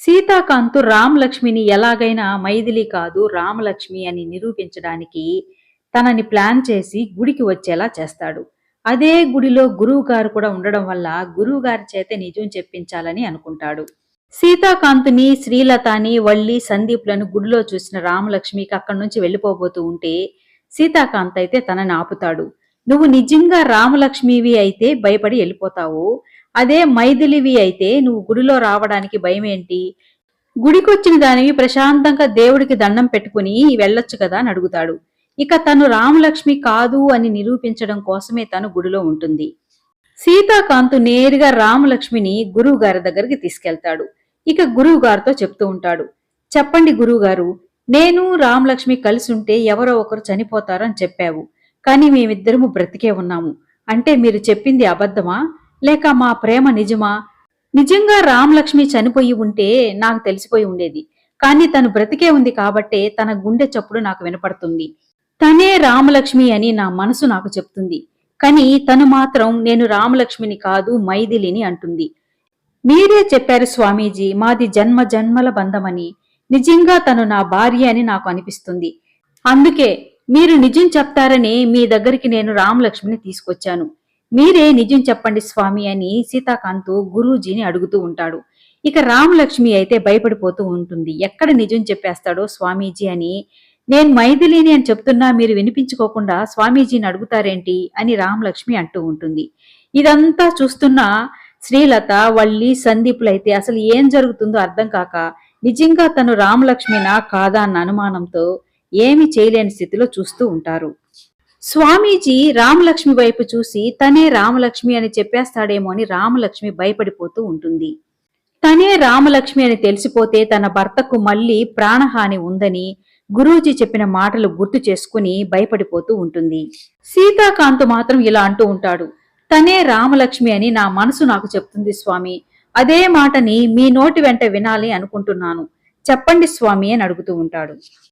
సీతాకాంతు రామలక్ష్మిని ఎలాగైనా మైథిలి కాదు రామలక్ష్మి అని నిరూపించడానికి తనని ప్లాన్ చేసి గుడికి వచ్చేలా చేస్తాడు. అదే గుడిలో గురువు గారు కూడా ఉండడం వల్ల గురువు గారి చేత నిజం చెప్పించాలని అనుకుంటాడు. సీతాకాంతుని శ్రీలతని వల్లి సందీప్లను గుడిలో చూసిన రామలక్ష్మికి అక్కడి నుంచి వెళ్ళిపోబోతూ ఉంటే సీతాకాంత్ అయితే తనని ఆపుతాడు. నువ్వు నిజంగా రామలక్ష్మివి అయితే భయపడి వెళ్ళిపోతావు. అదే మైథిలివి అయితే నువ్వు గుడిలో రావడానికి భయం ఏంటి గుడికొచ్చిన దానివి ప్రశాంతంగా దేవుడికి దండం పెట్టుకుని వెళ్ళొచ్చు కదా అని అడుగుతాడు. ఇక తను రామలక్ష్మి కాదు అని నిరూపించడం కోసమే తను గుడిలో ఉంటుంది. సీతాకాంతు నేరుగా రామలక్ష్మిని గురువు గారి దగ్గరికి తీసుకెళ్తాడు. ఇక గురువు గారితో చెప్తూ ఉంటాడు. చెప్పండి గురువు గారు నేను రామలక్ష్మి కలిసి ఉంటే ఎవరో ఒకరు చనిపోతారని చెప్పావు. కానీ మేమిద్దరము బ్రతికే ఉన్నాము. అంటే మీరు చెప్పింది అబద్ధమా? లేక మా ప్రేమ నిజమా? నిజంగా రామలక్ష్మి చనిపోయి ఉంటే నాకు తెలిసిపోయి ఉండేది. కానీ తను బ్రతికే ఉంది కాబట్టే తన గుండె చప్పుడు నాకు వినపడుతుంది. తనే రామలక్ష్మి అని నా మనసు నాకు చెప్తుంది. కానీ తను మాత్రం నేను రామలక్ష్మిని కాదు మైథిలిని అంటుంది. మీరే చెప్పారు స్వామీజీ మాది జన్మ జన్మల బంధమని. నిజంగా తను నా భార్య అని నాకు అనిపిస్తుంది. అందుకే మీరు నిజం చెప్తారని మీ దగ్గరికి నేను రామలక్ష్మిని తీసుకొచ్చాను. మీరే నిజం చెప్పండి స్వామి అని సీతాకాంతు గురూజీని అడుగుతూ ఉంటాడు. ఇక రామలక్ష్మి అయితే భయపడిపోతూ ఉంటుంది. ఎక్కడ నిజం చెప్పేస్తాడో స్వామీజీ అని. నేను మైథిలిని అని చెప్తున్నా మీరు వినిపించుకోకుండా స్వామీజీని అడుగుతారేంటి అని రామలక్ష్మి అంటూ ఉంటుంది. ఇదంతా చూస్తున్న శ్రీలత వల్లి సందీపులైతే అసలు ఏం జరుగుతుందో అర్థం కాక నిజంగా తను రామలక్ష్మినా కాదా అన్న అనుమానంతో ఏమి చేయలేని స్థితిలో చూస్తూ ఉంటారు. స్వామీజీ రామలక్ష్మి వైపు చూసి తనే రామలక్ష్మి అని చెప్పేస్తాడేమో అని రామలక్ష్మి భయపడిపోతూ ఉంటుంది. తనే రామలక్ష్మి అని తెలిసిపోతే తన భర్తకు మళ్ళీ ప్రాణహాని ఉందని గురూజీ చెప్పిన మాటలు గుర్తు చేసుకుని భయపడిపోతూ ఉంటుంది. సీతాకాంత్ మాత్రం ఇలా అంటూ ఉంటాడు. తనే రామలక్ష్మి అని నా మనసు నాకు చెప్తుంది స్వామి. అదే మాటని మీ నోటి వెంట వినాలి అనుకుంటున్నాను. చెప్పండి స్వామి అని అడుగుతూ ఉంటాడు.